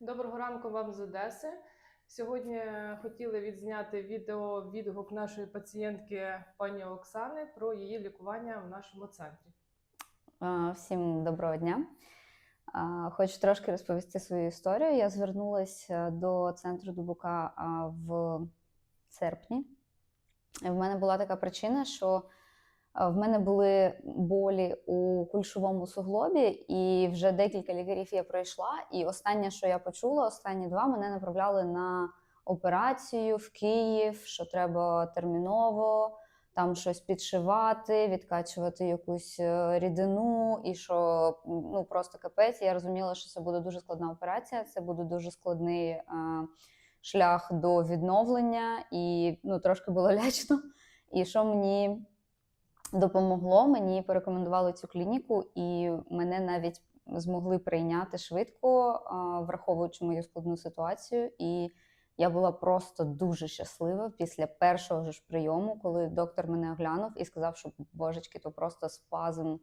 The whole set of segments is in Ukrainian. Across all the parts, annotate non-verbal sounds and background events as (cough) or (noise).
Доброго ранку вам з Одеси. Сьогодні хотіли відзняти відео відгук нашої пацієнтки пані Оксани про її лікування в нашому центрі. Всім доброго дня. Хочу трошки розповісти свою історію. Я звернулася до центру Дубука в серпні. В мене була така причина, що в мене були болі у кульшовому суглобі, і вже декілька лікарів я пройшла. І останнє, що я почула, останні два мене направляли на операцію в Київ, що треба терміново там щось підшивати, відкачувати якусь е, рідину, і що ну просто капець. Я розуміла, що це буде дуже складна операція, це буде дуже складний е, шлях до відновлення, і ну трошки було (laughs) лячно. І що мені допомогло, мені порекомендували цю клініку, і мене навіть змогли прийняти швидко, враховуючи мою складну ситуацію. І я була просто дуже щаслива після першого ж прийому, коли доктор мене оглянув і сказав, що божечки, то просто спазм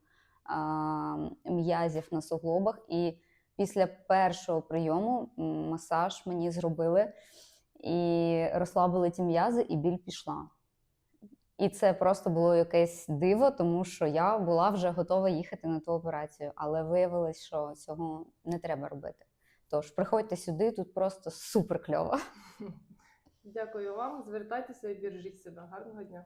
м'язів на суглобах. І після першого прийому масаж мені зробили і розслабили ті м'язи, і біль пішла. І це просто було якесь диво, тому що я була вже готова їхати на ту операцію, але виявилось, що цього не треба робити. Тож приходьте сюди, тут просто супер кльово. (laughs) Дякую вам. Звертайтеся і бережіть себе. Гарного дня.